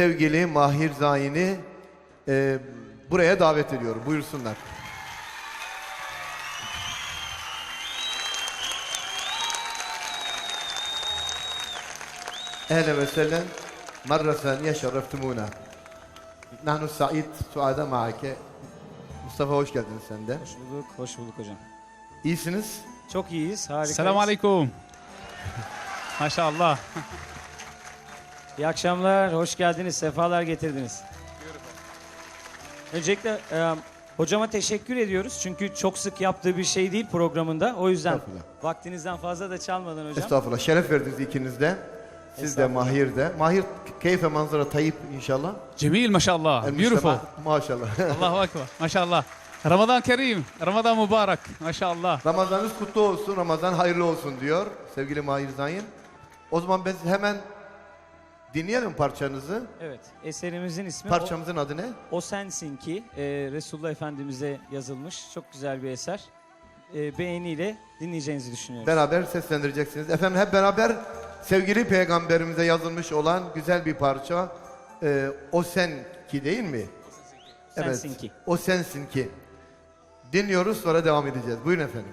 sevgili Mahir Zain'i e, buraya davet ediyorum. Buyursunlar. أهلا وسهلا مرة ثانية شرفتمونا نحن سعيد سعداء معك Mustafa hoş geldin sen de. Hoş bulduk, hoş bulduk hocam. İyisiniz. Çok iyiyiz, harikayız. Selamun Aleyküm. Maşallah. İyi akşamlar, hoş geldiniz, sefalar getirdiniz. Öncelikle e, hocama teşekkür ediyoruz. Çünkü çok sık yaptığı bir şey değil programında. O yüzden Estağfurullah. vaktinizden fazla da çalmadan hocam. Estağfurullah. Şeref verdiniz ikiniz de. Siz de Estağfurullah. Mahir de. Mahir keyfe manzara tayyip inşallah. Cemil maşallah. El Beautiful. müstema- Maşallah. Allahu Ekber. Maşallah. Ramazan Kerim. Ramazan mübarek. Maşallah. Ramazanınız kutlu olsun, Ramazan hayırlı olsun diyor sevgili Mahir Zayin. O zaman biz hemen dinleyelim parçanızı. Evet, eserimizin ismi Parçamızın adı ne? o, o Sensin ki e, Resulullah Efendimiz'e yazılmış. Çok güzel bir eser. E, beğeniyle dinleyeceğinizi düşünüyorum. Beraber seslendireceksiniz. Efendim hep beraber sevgili peygamberimize yazılmış olan güzel bir parça. Ee, o sen ki değil mi? Sensin ki. O sensin ki. Dinliyoruz sonra devam edeceğiz. Buyurun efendim.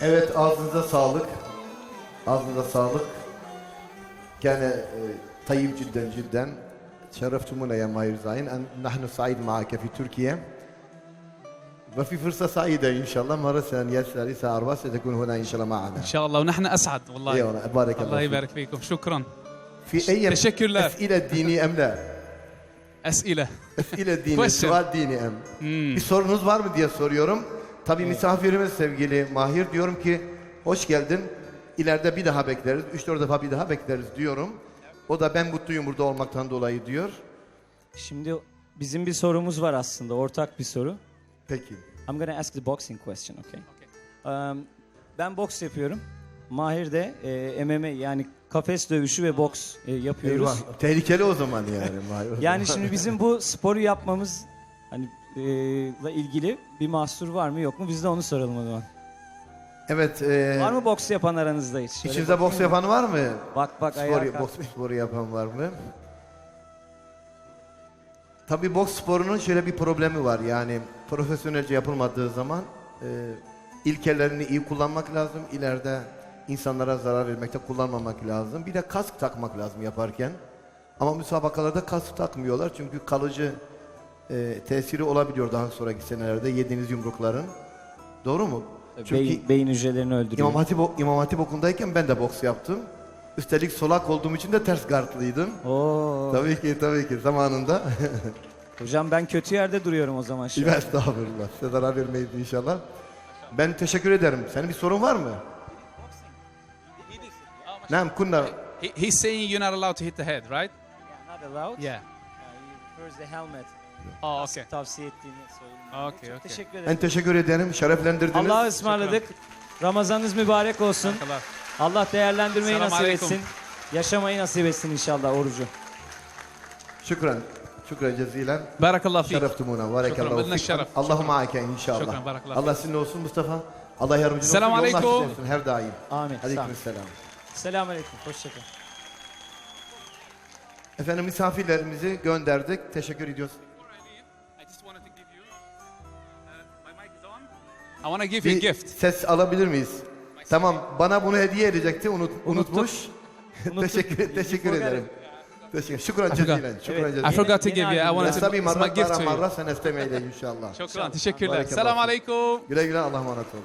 Evet ağzınıza sağlık. Ağzınıza sağlık. كان طيب جدا جدا شرفتمونا يا ماير زاين أن نحن سعيد معك في تركيا وفي فرصة سعيدة إن شاء الله مرة ثانية ثالثة أربعة ستكون هنا إن شاء الله معنا ان شاء الله ونحن اسعد والله أيوة بارك الله, الله فيك. يبارك فيكم شكرا في أي Teşekkürler. أسئلة ديني أم لا اسئله أسئلة ديني Question. سؤال ديني أم Hmm. Bir sorunuz var mı diye soruyorum. Tabii misafirimiz sevgili Mahir diyorum ki hoş geldin. İleride bir daha bekleriz. 3-4 defa bir daha bekleriz diyorum. O da ben mutluyum burada olmaktan dolayı diyor. Şimdi bizim bir sorumuz var aslında, ortak bir soru. Peki. I'm gonna ask the boxing question, okay? Um, ben boks yapıyorum. Mahir de e, MMA yani kafes dövüşü ve boks e, yapıyoruz. Eyvah. Tehlikeli o zaman yani Mahir. Yani şimdi bizim bu sporu yapmamız hani ile ilgili bir mahsur var mı yok mu? Biz de onu soralım o zaman. Evet. E, Var mı boks yapan aranızda hiç? Şöyle İçinizde boks bakayım yapan var mı? Bak bak ayağa Spor, kalk. boks sporu yapan var mı? Tabii boks sporunun şöyle bir problemi var. Yani profesyonelce yapılmadığı zaman e, ilkelerini iyi kullanmak lazım. İleride insanlara zarar vermekte kullanmamak lazım. Bir de kask takmak lazım yaparken. Ama müsabakalarda kask takmıyorlar çünkü kalıcı e, tesiri olabiliyor daha sonraki senelerde yediğiniz yumrukların. Doğru mu? Çünkü Beyin, beyin hücrelerini öldürüyor. İmam Hatip, İmam Hatip okundayken ben de boks yaptım. Üstelik solak olduğum için de ters gardlıydım. Oo. Tabii ki tabii ki zamanında. Hocam ben kötü yerde duruyorum o zaman şu an. Estağfurullah. Size zarar vermeyiz inşallah. Ben teşekkür ederim. Senin bir sorun var mı? Nam kunna He, he's saying you're not allowed to hit the head, right? Not allowed. Yeah. Uh, First the helmet. Oh, okay. Tavsiye ettiğini söyleyeyim. Okay, Çok okay. teşekkür ben ederim. teşekkür ederim. Şereflendirdiniz. Allah'a ısmarladık. Ramazanınız mübarek olsun. Barakallah. Allah değerlendirmeyi Selam nasip aleyküm. etsin. Yaşamayı nasip etsin inşallah orucu. Şükran. Şükran cezilen. Barakallah fik. Şereftumuna. Barakallahu Şükran, fik. şeref. Allahu maake inşallah. Şükran, barakallah Allah sizinle olsun Mustafa. Allah yardımcın olsun. Selam Yolun açık aleyküm. olsun her daim. Amin. Sağ olun. Aleykümselam. Selamun aleyküm. Hoşçakalın. Efendim misafirlerimizi gönderdik. Teşekkür ediyoruz. I want to give you a Bir gift. ses alabilir miyiz? Tamam, bana bunu hediye edecekti, unut, unutmuş. teşekkür teşekkür forgot ederim. Teşekkür. Şükran forgot. cezilen. Şükran. I forgot to give you. I wanted to. Nestabi It's my marra gift to you. marra sen estemeyle inşallah. Şükran. Teşekkürler. Barakallah Selam fik. aleyküm. Güle güle Allah'a emanet olun.